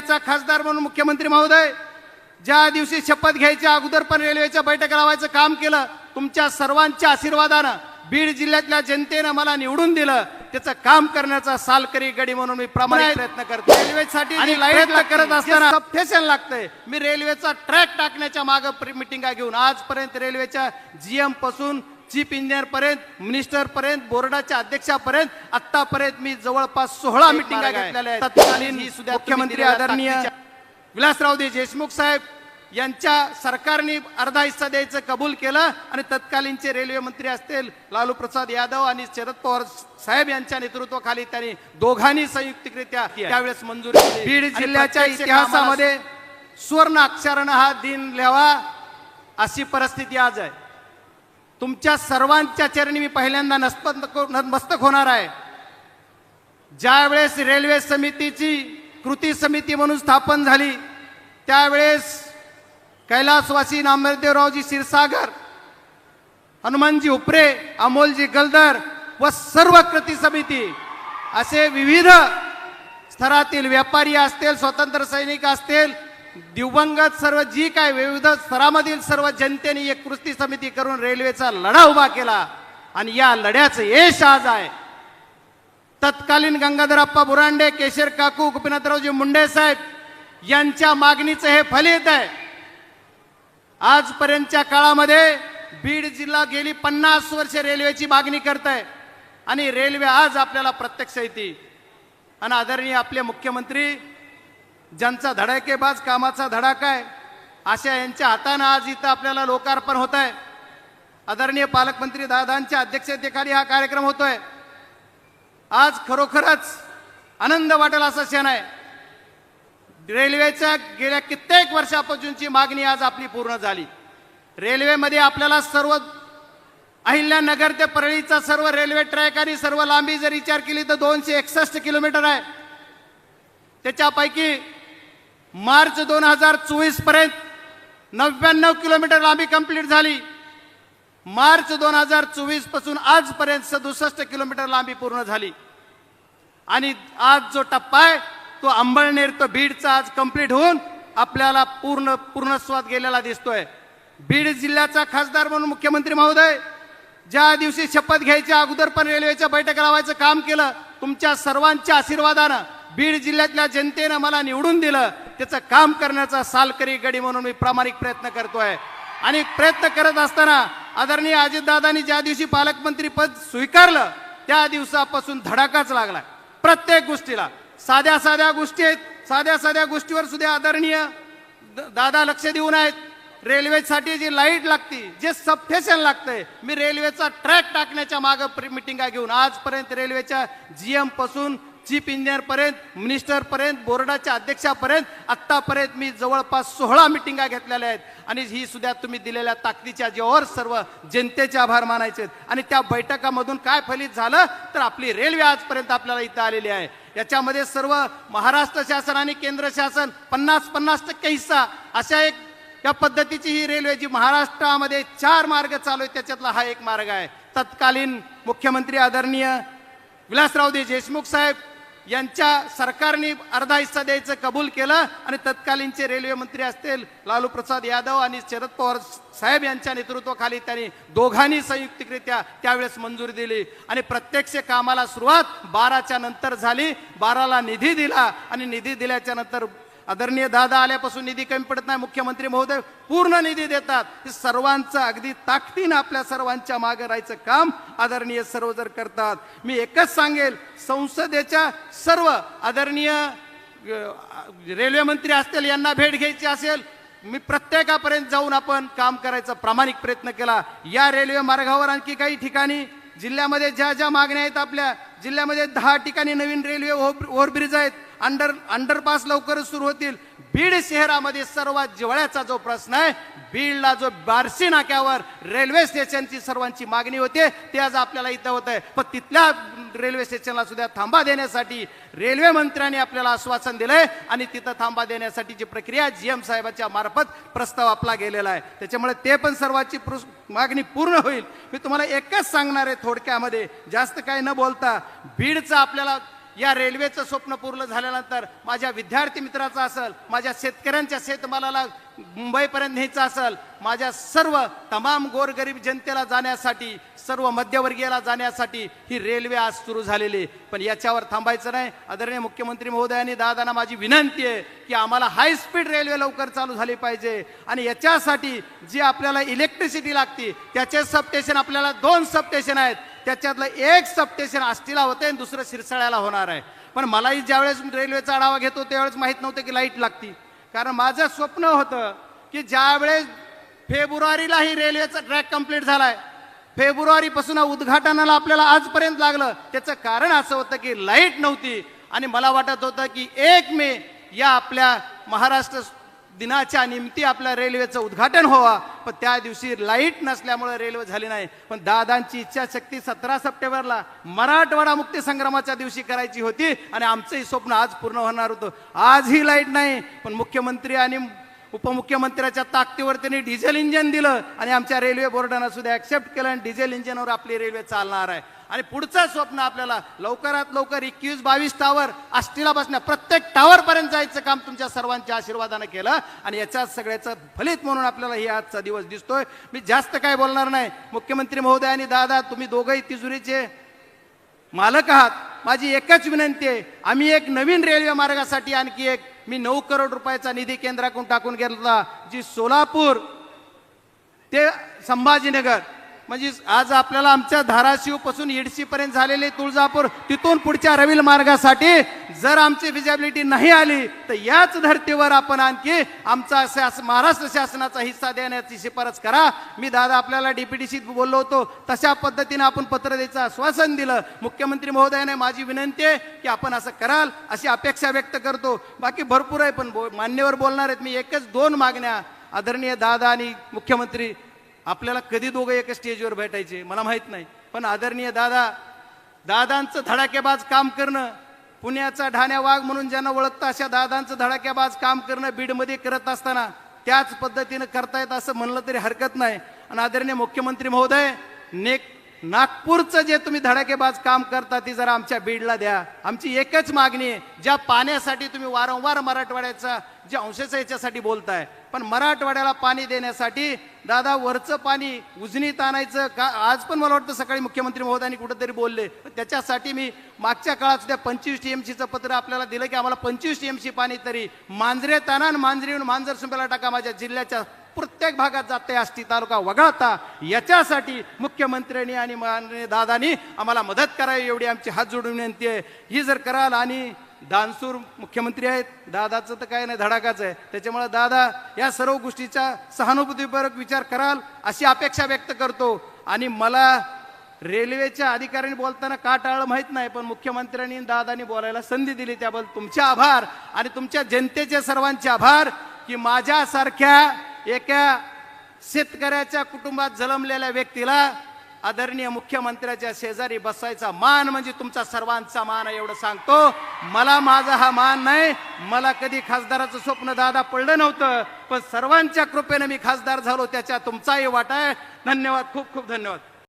जिल्ह्याचा खासदार म्हणून मुख्यमंत्री महोदय ज्या दिवशी शपथ घ्यायच्या अगोदर पण रेल्वेच्या बैठक लावायचं काम केलं तुमच्या सर्वांच्या आशीर्वादानं बीड जिल्ह्यातल्या जनतेनं मला निवडून दिलं. त्याचं काम करण्याचा सालकरी गडी म्हणून मी प्रामाणिक प्रयत्न करतो रेल्वेसाठी आणि लाइट करत असताना फॅशन लागतंय. मी रेल्वेचा ट्रॅक टाकण्याच्या मागे मिटिंगा घेऊन आजपर्यंत रेल्वेच्या जीएमपासून चीफ इंजिनियर पर्यंत मिनिस्टर पर्यंत बोर्डाच्या अध्यक्षापर्यंत आतापर्यंत मी जवळपास सोहळा मिटिंगा घेतलेल्या आहेत. तत्कालीन मुख्यमंत्री आदरणीय विलासरावजी देशमुख साहेब यांच्या सरकारने अर्धा हिस्सा द्यायचं कबूल केलं आणि तत्कालीनचे रेल्वे मंत्री असतील लालू प्रसाद यादव आणि शरद पवार साहेब यांच्या नेतृत्वाखाली त्यांनी दोघांनी संयुक्तरित्या त्यावेळेस मंजुरी. बीड जिल्ह्याच्या इतिहासामध्ये सुवर्ण अक्षरानं हा दिन लिहावा अशी परिस्थिती आज आहे. तुमच्या सर्वांच्या चरणी मी पहिल्यांदा नसपत नतमस्तक होणार आहे. ज्यावेळेस रेल्वे समितीची कृती समिती म्हणून स्थापन झाली त्यावेळेस कैलासवासी नामदेवरावजी क्षीरसागर हनुमानजी उपरे अमोलजी गलदर व सर्व कृती समिती असे विविध स्तरातील व्यापारी असतील स्वतंत्र सैनिक असतील दिवंगत सर्व जी काय विविध स्तरामधील सर्व जनतेने एक कृती समिती करून रेल्वेचा लढा उभा केला आणि या लढ्याचं यश आज आहे. तत्कालीन गंगाधरप्पा बुरांडे केशर काकू गोपीनाथरावजी मुंडे साहेब यांच्या मागणीचं हे फलित आहे. आजपर्यंतच्या काळामध्ये बीड जिल्हा गेली पन्नास वर्ष रेल्वेची मागणी करत आहे आणि रेल्वे आज आपल्याला प्रत्यक्ष येते. आणि आदरणीय आपले मुख्यमंत्री ज्यांचा धडाकेबाज कामाचा धडाका आहे अशा यांच्या हातानं आज इथं आपल्याला लोकार्पण होत आहे आदरणीय पालकमंत्री दादांच्या अध्यक्षतेखाली हा कार्यक्रम होतोय. आज खरोखरच आनंद वाटेल असा क्षण आहे. रेल्वेच्या गेल्या कित्येक वर्षापासूनची मागणी आज आपली पूर्ण झाली. रेल्वेमध्ये आपल्याला सर्व अहिल्यानगर ते परळीचा सर्व रेल्वे ट्रॅक आणि सर्व लांबी जर विचार केली तर दोनशे एकसष्ट किलोमीटर आहे. त्याच्यापैकी मार्च दोन हजार चोवीसपर्यंत नव्याण्णव किलोमीटर लांबी कंप्लीट झाली. मार्च दोन हजार चोवीसपासून आजपर्यंत सदुसष्ट किलोमीटर लांबी पूर्ण झाली. आणि आज जो टप्पा आहे तो अंबळनेर तो बीडचा आज कंप्लीट होऊन आपल्याला पूर्ण पूर्णस्वाद गेलेला दिसतोय. बीड जिल्ह्याचा खासदार म्हणून मुख्यमंत्री महोदय ज्या दिवशी शपथ घ्यायच्या अगोदर पण रेल्वेच्या बैठक लावायचं काम केलं तुमच्या सर्वांच्या आशीर्वादानं बीड जिल्ह्यातल्या जनतेनं मला निवडून दिलं. त्याचं काम करण्याचा सालकरी गडी म्हणून मी प्रामाणिक प्रयत्न करतोय. आणि प्रयत्न करत असताना आदरणीय अजितदादांनी ज्या दिवशी पालकमंत्री पद स्वीकारलं त्या दिवसापासून धडाकाच लागलाय प्रत्येक गोष्टीला. साध्या साध्या गोष्टी आहेत. साध्या साध्या गोष्टीवर सुद्धा आदरणीय द- दादा लक्ष देऊन आहेत. रेल्वेसाठी जी लाइट लागती जे सबफेशन लागतंय मी रेल्वेचा ट्रॅक टाकण्याच्या मागे मिटिंगा घेऊन आजपर्यंत रेल्वेच्या जीएमपासून चीफ इंजिनियरपर्यंत मिनिस्टरपर्यंत बोर्डाच्या अध्यक्षापर्यंत आत्तापर्यंत मी जवळपास सोहळा मिटिंगा घेतलेल्या आहेत. आणि ही सुद्धा तुम्ही दिलेल्या ताकदीच्या जीवावर सर्व जनतेचे आभार मानायचे आहेत. आणि त्या बैठकामधून काय फलित झालं तर आपली रेल्वे आजपर्यंत आपल्याला इथं आलेली आहे. याच्यामध्ये सर्व महाराष्ट्र शासन आणि केंद्र शासन पन्नास पन्नास टक्के हिस्सा अशा एक या पद्धतीची ही रेल्वे जी महाराष्ट्रामध्ये चार मार्ग चालू आहेत त्याच्यातला हा एक मार्ग आहे. तत्कालीन मुख्यमंत्री आदरणीय विलासरावजी देशमुख साहेब यांच्या सरकारने अर्धा हिस्सा द्यायचं कबूल केलं आणि तत्कालीनचे रेल्वे मंत्री असतील लालू प्रसाद यादव आणि शरद पवार साहेब यांच्या नेतृत्वाखाली त्यांनी दोघांनी संयुक्तरित्या त्यावेळेस मंजुरी दिली. आणि प्रत्यक्ष कामाला सुरुवात बाराच्या नंतर झाली. बाराला निधी दिला आणि निधी दिल्याच्या नंतर आदरणीय दादा आल्यापासून निधी कमी पडत नाही मुख्यमंत्री महोदय पूर्ण निधी देतात. हे सर्वांचं अगदी ताकदीनं आपल्या सर्वांच्या मागे राहायचं काम आदरणीय सर्व जर करतात. मी एकच सांगेल संसदेच्या सर्व आदरणीय रेल्वे मंत्री असतील यांना भेट घ्यायची असेल मी प्रत्येकापर्यंत जाऊन आपण काम करायचा प्रामाणिक प्रयत्न केला. या रेल्वे मार्गावर आणखी काही ठिकाणी जिल्ह्यामध्ये ज्या ज्या मागण्या आहेत आपल्या जिल्ह्यामध्ये दहा ठिकाणी नवीन रेल्वे ओव्हरब्रिज आहेत अंडर अंडरपास लवकरच सुरू होतील. बीड शहरामध्ये सर्वात जिवळ्याचा जो प्रश्न आहे बीडला जो बारसी नाक्यावर रेल्वे स्टेशनची सर्वांची मागणी होते ते आज आपल्याला इथं होत आहे पण तिथल्या रेल्वे स्टेशनला सुद्धा थांबा देण्यासाठी रेल्वे मंत्र्यांनी आपल्याला आश्वासन दिलंय आणि तिथं थांबा देण्यासाठीची प्रक्रिया जी एम साहेबांच्या मार्फत प्रस्ताव आपला गेलेला आहे. त्याच्यामुळे ते पण सर्वांची मागणी पूर्ण होईल. मी तुम्हाला एकच सांगणार आहे थोडक्यामध्ये जास्त काही न बोलता बीडचा आपल्याला या रेल्वेचं स्वप्न पूर्ण झाल्यानंतर माझ्या विद्यार्थी मित्राचं असेल माझ्या शेतकऱ्यांच्या शेतमालाला मुंबईपर्यंत न्यायचं असेल माझ्या सर्व तमाम गोरगरीब जनतेला जाण्यासाठी सर्व मध्यवर्गीयाला जाण्यासाठी ही रेल्वे आज सुरू झालेली आहे. पण याच्यावर थांबायचं नाही. आदरणीय मुख्यमंत्री महोदयांनी दादांना माझी विनंती आहे की आम्हाला हाय स्पीड रेल्वे लवकर चालू झाली पाहिजे. आणि याच्यासाठी जी आपल्याला इलेक्ट्रिसिटी लागते त्याचे सबस्टेशन आपल्याला दोन सबस्टेशन आहेत. त्याच्यातलं एक सबस्टेशन आष्टीला होते आणि दुसरं शिरसाळ्याला होणार आहे. पण मलाही ज्यावेळेस रेल्वेचा आढावा घेतो त्यावेळेस माहीत नव्हतं की लाइट लागती. कारण माझं स्वप्न होतं की ज्यावेळेस फेब्रुवारीला ही रेल्वेचा ट्रॅक कंप्लीट झालाय फेब्रुवारीपासून उद्घाटनाला आपल्याला आजपर्यंत लागलं. त्याचं कारण असं होतं की लाइट नव्हती आणि मला वाटत होतं की एक मे या आपल्या महाराष्ट्र दिनाच्या निमित्ती आपल्या रेल्वेचं उद्घाटन व्हावा. पण त्या दिवशी लाइट नसल्यामुळे रेल्वे झाली नाही. पण दादांची इच्छाशक्ती सतरा सप्टेंबरला मराठवाडा मुक्ती संग्रामाच्या दिवशी करायची होती आणि आमचंही स्वप्न आज पूर्ण होणार होतं. आजही लाइट नाही पण मुख्यमंत्री आणि उपमुख्यमंत्र्याच्या ताकदीवर त्यांनी डिझेल इंजिन दिलं आणि आमच्या रेल्वे बोर्डानं सुद्धा ऍक्सेप्ट केलं आणि डिझेल इंजिनवर आपली रेल्वे चालणार आहे. आणि पुढचं स्वप्न आपल्याला लवकरात लवकर एकवीस बावीस टावर आष्टीला बसण्या प्रत्येक टावर पर्यंत जायचं काम तुमच्या सर्वांच्या आशीर्वादानं केलं. आणि याच्यात सगळ्याचं फलित म्हणून आपल्याला हे आजचा दिवस दिसतोय. मी जास्त काय बोलणार नाही. मुख्यमंत्री महोदय आणि दादा तुम्ही दोघंही तिजुरीचे मालक आहात. माझी एकच विनंती आहे. आम्ही एक नवीन रेल्वे मार्गासाठी आणखी एक मी नऊ करोड रुपयाचा निधी केंद्राकडून टाकून घेतला जी सोलापूर ते संभाजीनगर. म्हणजे आज आपल्याला आमच्या धाराशिवपासून येडशी पर्यंत झालेले तुळजापूर तिथून पुढच्या रविल मार्गासाठी जर आमची विजिबिलिटी नाही आली तर याच धर्तीवर आपण आणखी आमचा शास महाराष्ट्र शासनाचा हिस्सा देण्याची शिफारस करा. मी दादा आपल्याला डीपीडीसीत बोललो होतो तशा पद्धतीने आपण पत्र द्यायचं आश्वासन दिलं. मुख्यमंत्री महोदयाने माझी विनंती आहे की आपण असं कराल अशी अपेक्षा व्यक्त करतो. बाकी भरपूर आहे पण बो- मान्यवर बोलणार आहेत. मी एकच दोन मागण्या आदरणीय दादा आणि मुख्यमंत्री आपल्याला कधी दोघं एका स्टेजवर भेटायचे मला माहीत नाही. पण आदरणीय दादा दादांचं धडाकेबाज काम करणं पुण्याचा ढाण्या वाघ म्हणून ज्यांना ओळखतं अशा दादांचं धडाकेबाज काम करणं बीडमध्ये करत असताना त्याच पद्धतीनं करतायत असं म्हणलं तरी हरकत नाही. आणि आदरणीय मुख्यमंत्री महोदय नेक नागपूरचं जे तुम्ही धडाकेबाज काम करता ती जरा आमच्या बीडला द्या. आमची एकच मागणी आहे ज्या पाण्यासाठी तुम्ही वारंवार मराठवाड्याचा जे अंशाचं याच्यासाठी बोलताय पण मराठवाड्याला पाणी देण्यासाठी दादा वरचं पाणी उजनीत आणायचं का आज पण मला वाटतं सकाळी मुख्यमंत्री महोदयांनी कुठंतरी बोलले त्याच्यासाठी मी मागच्या काळात सुद्धा पंचवीस टी एम सीचं पत्र आपल्याला दिलं की आम्हाला पंचवीस टी एम सी पाणी तरी मांजरे ताना आणि मांजरी येऊन मांजर सुंब्याला टाका माझ्या जिल्ह्याच्या प्रत्येक भागात जाते आष्टी तालुका वगळता याच्यासाठी मुख्यमंत्र्यांनी आणि माननीय दादानी आम्हाला मदत करावी एवढी आमची हात जोडून विनंती आहे. ही जर कराल आणि दानसूर मुख्यमंत्री आहेत दादाचं तर काय नाही धडाकाच आहे. त्याच्यामुळे दादा या सर्व गोष्टीचा सहानुभूतीपूर्वक विचार कराल अशी अपेक्षा व्यक्त करतो. आणि मला रेल्वेच्या अधिकाऱ्यांनी बोलताना का टाळलं माहीत नाही पण मुख्यमंत्र्यांनी दादानी बोलायला संधी दिली. त्याबद्दल तुमचे आभार आणि तुमच्या जनतेचे सर्वांचे आभार की माझ्यासारख्या एका शेतकऱ्याच्या कुटुंबात जन्मलेल्या व्यक्तीला आदरणीय मुख्यमंत्र्याच्या शेजारी बसायचा मान म्हणजे तुमचा सर्वांचा मान आहे एवढं सांगतो. मला माझा हा मान नाही. मला कधी खासदाराचं स्वप्न दादा पडलं नव्हतं. पण सर्वांच्या कृपेनं मी खासदार झालो. त्याच्या तुमचाही वाटा आहे. धन्यवाद. खूप खूप धन्यवाद.